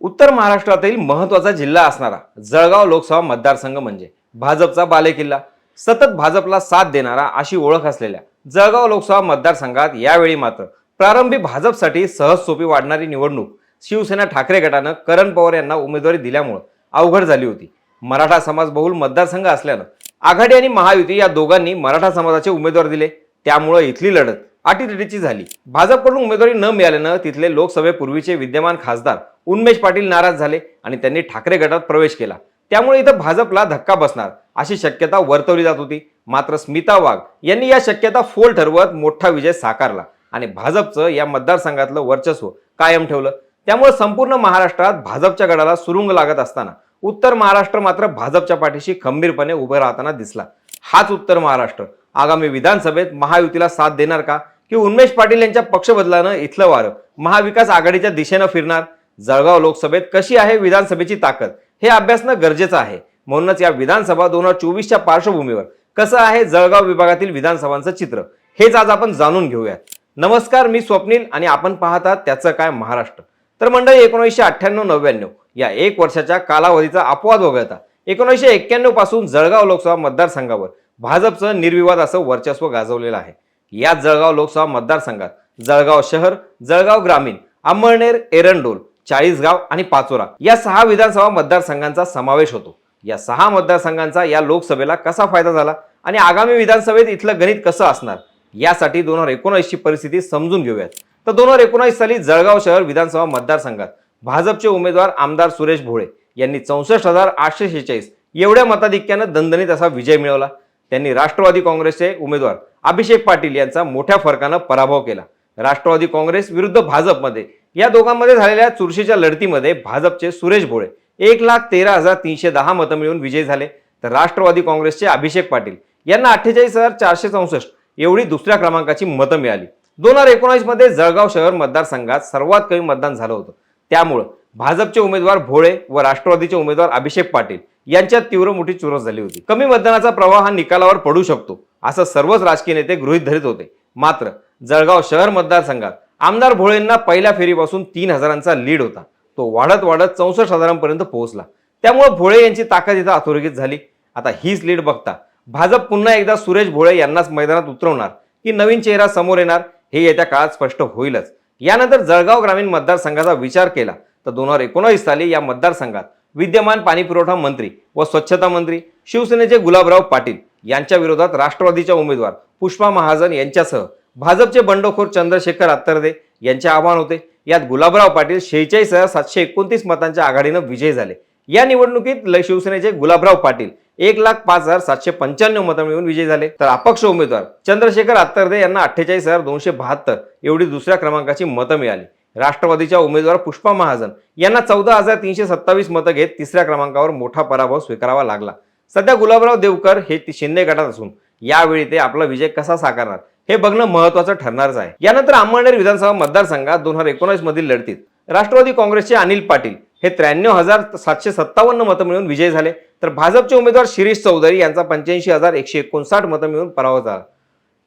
उत्तर महाराष्ट्रातील महत्त्वाचा जिल्हा असणारा जळगाव लोकसभा मतदारसंघ म्हणजे भाजपचा बालेकिल्ला. सतत भाजपला साथ देणारा अशी ओळख असलेल्या जळगाव लोकसभा मतदारसंघात यावेळी मात्र प्रारंभी भाजपसाठी सहज सोपी वाढणारी निवडणूक शिवसेना ठाकरे गटानं करण पवार यांना उमेदवारी दिल्यामुळं अवघड झाली होती. मराठा समाज बहुल मतदारसंघ असल्यानं आघाडी आणि महायुती या दोघांनी मराठा समाजाचे उमेदवार दिले. त्यामुळं इथली लढत अटीतटीची झाली. भाजपकडून उमेदवारी न मिळाल्यानं तिथले लोकसभेपूर्वीचे विद्यमान खासदार उन्मेश पाटील नाराज झाले आणि त्यांनी ठाकरे गटात प्रवेश केला. त्यामुळे इथं भाजपला धक्का बसणार अशी शक्यता वर्तवली जात होती. मात्र स्मिता वाघ यांनी या शक्यता फोल ठरवत मोठा विजय साकारला आणि भाजपचं या मतदारसंघातलं वर्चस्व कायम ठेवलं. त्यामुळे संपूर्ण महाराष्ट्रात भाजपच्या गडाला सुरुंग लागत असताना उत्तर महाराष्ट्र मात्र भाजपच्या पाठीशी खंबीरपणे उभं राहताना दिसला. हाच उत्तर महाराष्ट्र. आगामी विधानसभेत महायुतीला साथ देणार का? की उन्मेश पाटील यांच्या पक्ष बदलानं इथलं वारं महाविकास आघाडीच्या दिशेनं फिरणार. जळगाव लोकसभेत कशी आहे विधानसभेची ताकद? हे अभ्यासणं गरजेचं आहे. म्हणूनच या विधानसभा दोन हजार चोवीसच्या पार्श्वभूमीवर कसं आहे जळगाव विभागातील विधानसभांचं चित्र? हेच आज आपण जाणून घेऊयात. नमस्कार मी स्वप्नील आणि आपण पाहतात त्याचं काय महाराष्ट्र. तर मंडळी एकोणीसशे अठ्ठ्याण्णव नव्याण्णव या एक वर्षाच्या कालावधीचा अपवाद वगळता एकोणीसशे एक्क्याण्णवपासून जळगाव लोकसभा मतदारसंघावर भाजपचं निर्विवाद असं वर्चस्व गाजवलेलं आहे. या जळगाव लोकसभा मतदारसंघात. जळगाव शहर जळगाव ग्रामीण अंमळनेर एरंडोल चाळीसगाव आणि पाचोरा या सहा विधानसभा मतदारसंघांचा समावेश होतो. या सहा मतदारसंघांचा या लोकसभेला कसा फायदा झाला आणि आगामी विधानसभेत इथलं गणित कसं असणार? यासाठी दोन हजार एकोणऐंशी परिस्थिती समजून घेऊयात. तर दोन हजार एकोणीस साली जळगाव शहर विधानसभा मतदारसंघात भाजपचे उमेदवार आमदार सुरेश भोळे यांनी चौसष्ट हजार आठशे शेहेचाळीस एवढ्या मताधिक्यानं दणदणीत असा विजय मिळवला. त्यांनी राष्ट्रवादी काँग्रेसचे उमेदवार अभिषेक पाटील यांचा मोठ्या फरकानं पराभव केला. राष्ट्रवादी काँग्रेस विरुद्ध भाजपमध्ये या दोघांमध्ये झालेल्या चुरशीच्या लढतीमध्ये भाजपचे सुरेश भोळे एक लाख तेरा हजार तीनशे दहा मतं मिळून विजयी झाले. तर राष्ट्रवादी काँग्रेसचे अभिषेक पाटील यांना अठ्ठेचाळीस हजार चारशे चौसष्ट एवढी दुसऱ्या क्रमांकाची मतं मिळाली. दोन हजार एकोणावीसमध्ये जळगाव शहर मतदारसंघात सर्वात कमी मतदान झालं होतं. त्यामुळं भाजपचे उमेदवार भोळे व राष्ट्रवादीचे उमेदवार अभिषेक पाटील यांच्यात तीव्र मोठी चुरस झाली होती. कमी मतदानाचा प्रवाह हा निकालावर पडू शकतो. असं सर्वच राजकीय नेते गृहीत धरीत होते. मात्र जळगाव शहर मतदारसंघात आमदार भोळेंना पहिल्या फेरीपासून तीन हजारांचा लीड होता. तो वाढत वाढत चौसष्ट हजारांपर्यंत पोहोचला. त्यामुळे भोळे यांची ताकद इथं अधोरेखित झाली. आता हीच लीड बघता भाजप पुन्हा एकदा सुरेश भोळे यांनाच मैदानात उतरवणार की नवीन चेहरा समोर येणार हे येत्या काळात स्पष्ट होईलच. यानंतर जळगाव ग्रामीण मतदारसंघाचा विचार केला तर दोन हजार एकोणावीस साली या मतदारसंघात विद्यमान पाणीपुरवठा मंत्री व स्वच्छता मंत्री शिवसेनेचे गुलाबराव पाटील यांच्या विरोधात राष्ट्रवादीच्या उमेदवार पुष्पा महाजन यांच्यासह भाजपचे बंडखोर चंद्रशेखर अत्तरदे यांचे आव्हान होते. यात गुलाबराव पाटील शेहेचाळीस हजार सातशे एकोणतीस मतांच्या आघाडीनं विजयी झाले. या निवडणुकीत शिवसेनेचे गुलाबराव पाटील एक लाख पाच हजार सातशे पंच्याण्णव मतं मिळून विजयी झाले. तर अपक्ष उमेदवार चंद्रशेखर अत्तरदे यांना अठ्ठेचाळीस हजार दोनशे बहात्तर एवढी दुसऱ्या क्रमांकाची मतं मिळाली. राष्ट्रवादीच्या उमेदवार पुष्पा महाजन यांना चौदा हजार तीनशे सत्तावीस मतं घेत तिसऱ्या क्रमांकावर मोठा पराभव स्वीकारावा लागला. सध्या गुलाबराव देवकर हे शिंदे गटात असून यावेळी ते आपला विजय कसा साकारणार हे बघणं महत्वाचं ठरणारच आहे. यानंतर अंमळनेर विधानसभा मतदारसंघात दोन हजार एकोणीस मधील लढतीत राष्ट्रवादी काँग्रेसचे अनिल पाटील हे त्र्याण्णव हजार सातशे सत्तावन्न मतं मिळून विजय झाले. तर भाजपचे उमेदवार शिरीष चौधरी यांचा पंच्याऐंशी हजार एकशे एकोणसाठ मतं मिळून पराभव झाला.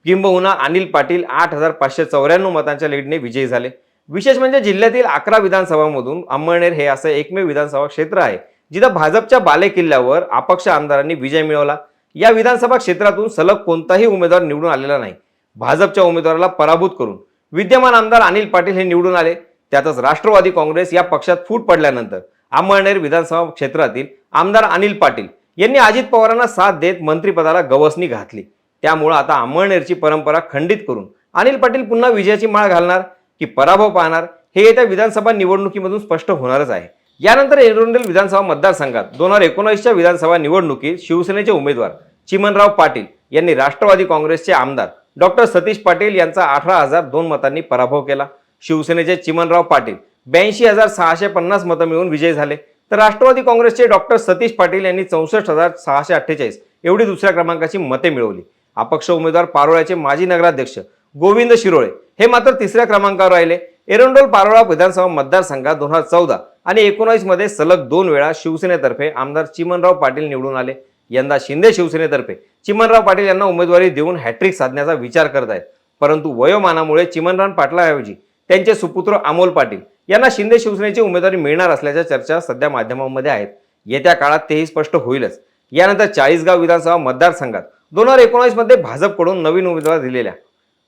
किंबहुना अनिल पाटील आठ हजार पाचशे चौऱ्याण्णव मतांच्या लीडने विजयी झाले. विशेष म्हणजे जिल्ह्यातील अकरा विधानसभांमधून अंमळनेर हे असं एकमेव विधानसभा क्षेत्र आहे. जिथं भाजपच्या बालेकिल्ल्यावर अपक्ष आमदारांनी विजय मिळवला. या विधानसभा क्षेत्रातून सलग कोणताही उमेदवार निवडून आलेला नाही. भाजपच्या उमेदवाराला पराभूत करून विद्यमान आमदार अनिल पाटील हे निवडून आले. त्यातच राष्ट्रवादी काँग्रेस या पक्षात फूट पडल्यानंतर अमळनेर विधानसभा क्षेत्रातील आमदार अनिल पाटील यांनी अजित पवारांना साथ देत मंत्रिपदाला गवसणी घातली. त्यामुळं आता अमळनेरची परंपरा खंडित करून अनिल पाटील पुन्हा विजयाची माळ घालणार की पराभव पाहणार हे येत्या विधानसभा निवडणुकीमधून स्पष्ट होणारच आहे. यानंतर एरंडोल विधानसभा मतदारसंघात दोन हजार एकोणीसच्या विधानसभा निवडणुकीत शिवसेनेचे उमेदवार चिमनराव पाटील यांनी राष्ट्रवादी काँग्रेसचे आमदार डॉक्टर सतीश पाटील यांचा अठरा हजार दोन मतांनी पराभव केला. शिवसेनेचे चिमनराव पाटील ब्याऐंशी हजार सहाशे पन्नास मतं मिळून विजयी झाले. तर राष्ट्रवादी काँग्रेसचे डॉक्टर सतीश पाटील यांनी चौसष्ट हजार सहाशे अठ्ठेचाळीस एवढी दुसऱ्या क्रमांकाची मते मिळवली. अपक्ष उमेदवार पारोळ्याचे माजी नगराध्यक्ष गोविंद शिरोळे हे मात्र तिसऱ्या क्रमांकावर राहिले. एरंडोल पारोळा विधानसभा मतदारसंघात दोन हजार चौदा आणि एकोणावीसमध्ये सलग दोन वेळा शिवसेनेतर्फे आमदार चिमनराव पाटील निवडून आले. यंदा शिंदे शिवसेनेतर्फे चिमनराव पाटील यांना उमेदवारी देऊन हॅट्रिक साधण्याचा विचार करत आहेत. परंतु वयोमानामुळे चिमनराव पाटलाऐवजी त्यांचे सुपुत्र अमोल पाटील यांना शिंदे शिवसेनेची उमेदवारी मिळणार असल्याच्या चर्चा सध्या माध्यमांमध्ये आहेत. येत्या काळात तेही स्पष्ट होईलच. यानंतर चाळीसगाव विधानसभा मतदारसंघात दोन हजार एकोणावीसमध्ये भाजपकडून नवीन उमेदवार दिलेल्या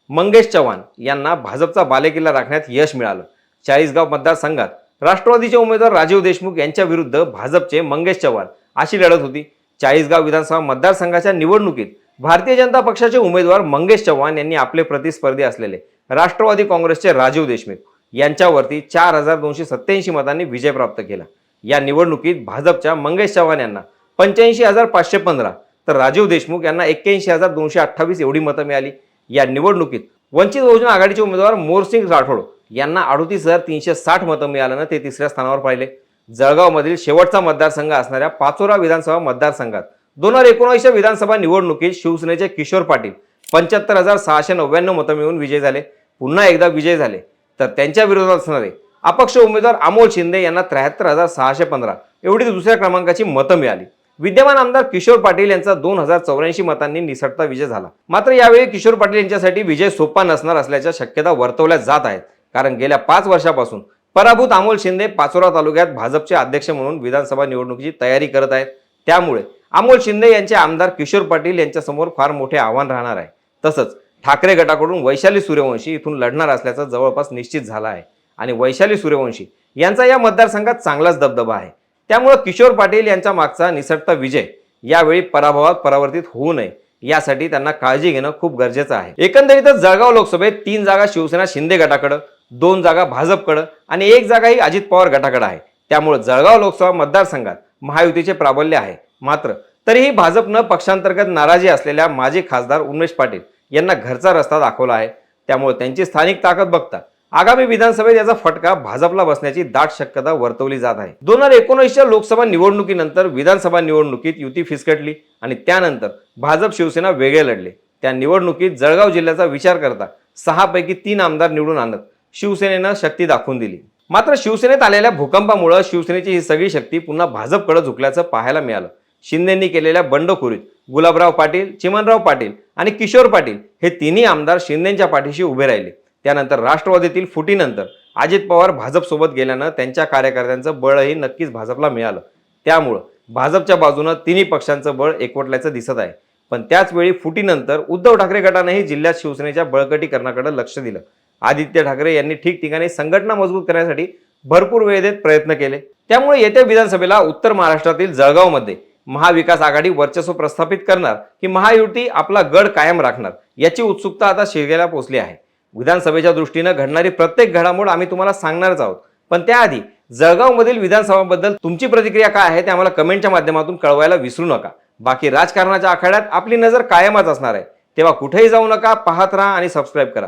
मंगेश चव्हाण यांना भाजपचा बालेकिल्ला राखण्यात यश मिळालं. चाळीसगाव मतदारसंघात राष्ट्रवादीचे उमेदवार राजीव देशमुख यांच्या विरुद्ध भाजपचे मंगेश चव्हाण अशी लढत होती. चाळीसगाव विधानसभा मतदारसंघाच्या निवडणुकीत भारतीय जनता पक्षाचे उमेदवार मंगेश चव्हाण यांनी आपले प्रतिस्पर्धी असलेले राष्ट्रवादी काँग्रेसचे राजीव देशमुख यांच्यावरती चार हजार दोनशे सत्याऐंशी मतांनी विजय प्राप्त केला. या निवडणुकीत भाजपच्या मंगेश चव्हाण यांना पंच्याऐंशी हजार पाचशे पंधरा तर राजीव देशमुख यांना एक्क्याऐंशी हजार दोनशे अठ्ठावीस एवढी मतं मिळाली. या निवडणुकीत वंचित बहुजन आघाडीचे उमेदवार मोरसिंग राठोड यांना अडोतीस हजार तीनशे साठ मतं मिळाल्यानं ते तिसऱ्या स्थानावर पाहिले. जळगावमधील शेवटचा मतदारसंघ असणाऱ्या पाचोरा विधानसभा मतदारसंघात दोन हजार एकोणीसच्या विधानसभा निवडणुकीत शिवसेनेचे किशोर पाटील पंच्याहत्तर हजार सहाशे नव्याण्णव मतं मिळवून विजय झाले. पुन्हा एकदा विजय झाले. तर त्यांच्या विरोधात असणारे अपक्ष उमेदवार अमोल शिंदे यांना त्र्याहत्तर हजार सहाशे पंधरा एवढी दुसऱ्या क्रमांकाची मतं मिळाली. विद्यमान आमदार किशोर पाटील यांचा दोन हजार चौऱ्याऐंशी मतांनी निसटता विजय झाला. मात्र यावेळी किशोर पाटील यांच्यासाठी विजय सोपा नसणार असल्याच्या शक्यता वर्तवल्या जात आहेत. कारण गेल्या पाच वर्षापासून पराभूत अमोल शिंदे पाचोरा तालुक्यात भाजपचे अध्यक्ष म्हणून विधानसभा निवडणुकीची तयारी करत आहेत. त्यामुळे अमोल शिंदे यांचे आमदार किशोर पाटील यांच्यासमोर फार मोठे आव्हान राहणार आहे. तसंच ठाकरे गटाकडून वैशाली सूर्यवंशी इथून लढणार असल्याचं जवळपास निश्चित झालं आहे. आणि वैशाली सूर्यवंशी यांचा या मतदारसंघात चांगलाच दबदबा आहे. त्यामुळे किशोर पाटील यांच्या मागचा निसटता विजय यावेळी पराभवात परावर्तित होऊ नये यासाठी त्यांना काळजी घेणं खूप गरजेचं आहे. एकंदरीतच जळगाव लोकसभेत तीन जागा शिवसेना शिंदे गटाकडं दोन जागा भाजपकडं आणि एक जागा ही अजित पवार गटाकडं आहे. त्यामुळे जळगाव लोकसभा मतदारसंघात महायुतीचे प्राबल्य आहे. मात्र तरीही भाजपनं पक्षांतर्गत नाराजी असलेल्या माजी खासदार उमेश पाटील यांना घरचा रस्ता दाखवला आहे. त्यामुळे त्यांची स्थानिक ताकद बघता आगामी विधानसभेत याचा फटका भाजपला बसण्याची दाट शक्यता वर्तवली जात आहे. दोन हजार एकोणीसच्या लोकसभा निवडणुकीनंतर विधानसभा निवडणुकीत युती फिसकटली आणि त्यानंतर भाजप शिवसेना वेगळे लढले. त्या निवडणुकीत जळगाव जिल्ह्याचा विचार करता सहापैकी तीन आमदार निवडून आणत शिवसेनेनं शक्ती दाखवून दिली. मात्र शिवसेनेत आलेल्या भूकंपामुळे शिवसेनेची ही सगळी शक्ती पुन्हा भाजपकडे झुकल्याचं पाहायला मिळालं. शिंदेंनी केलेल्या बंडखोरीत गुलाबराव पाटील चिमनराव पाटील आणि किशोर पाटील हे तिन्ही आमदार शिंदेच्या पाठीशी उभे राहिले. त्यानंतर राष्ट्रवादीतील फुटीनंतर अजित पवार भाजपसोबत गेल्यानं त्यांच्या कार्यकर्त्यांचं बळही नक्कीच भाजपला मिळालं. त्यामुळं भाजपच्या बाजूनं तिन्ही पक्षांचं बळ एकवटल्याचं दिसत आहे. पण त्याचवेळी फुटीनंतर उद्धव ठाकरे गटानेही जिल्ह्यात शिवसेनेच्या बळकटीकरणाकडे लक्ष दिलं. आदित्य ठाकरे यांनी ठिकठिकाणी संघटना मजबूत करण्यासाठी भरपूर वेळ देत प्रयत्न केले. त्यामुळे येत्या विधानसभेला उत्तर महाराष्ट्रातील जळगावमध्ये महाविकास आघाडी वर्चस्व प्रस्थापित करणार की महायुती आपला गड कायम राखणार याची उत्सुकता आता शिरगेला पोहोचली आहे. विधानसभेच्या दृष्टीनं घडणारी प्रत्येक घडामोड आम्ही तुम्हाला सांगणारच आहोत. पण त्याआधी जळगावमधील विधानसभाबद्दल तुमची प्रतिक्रिया काय आहे ते आम्हाला कमेंटच्या माध्यमातून कळवायला विसरू नका. बाकी राजकारणाच्या आखाड्यात आपली नजर कायमच असणार आहे. तेव्हा कुठेही जाऊ नका पाहत राहा आणि सबस्क्राईब करा.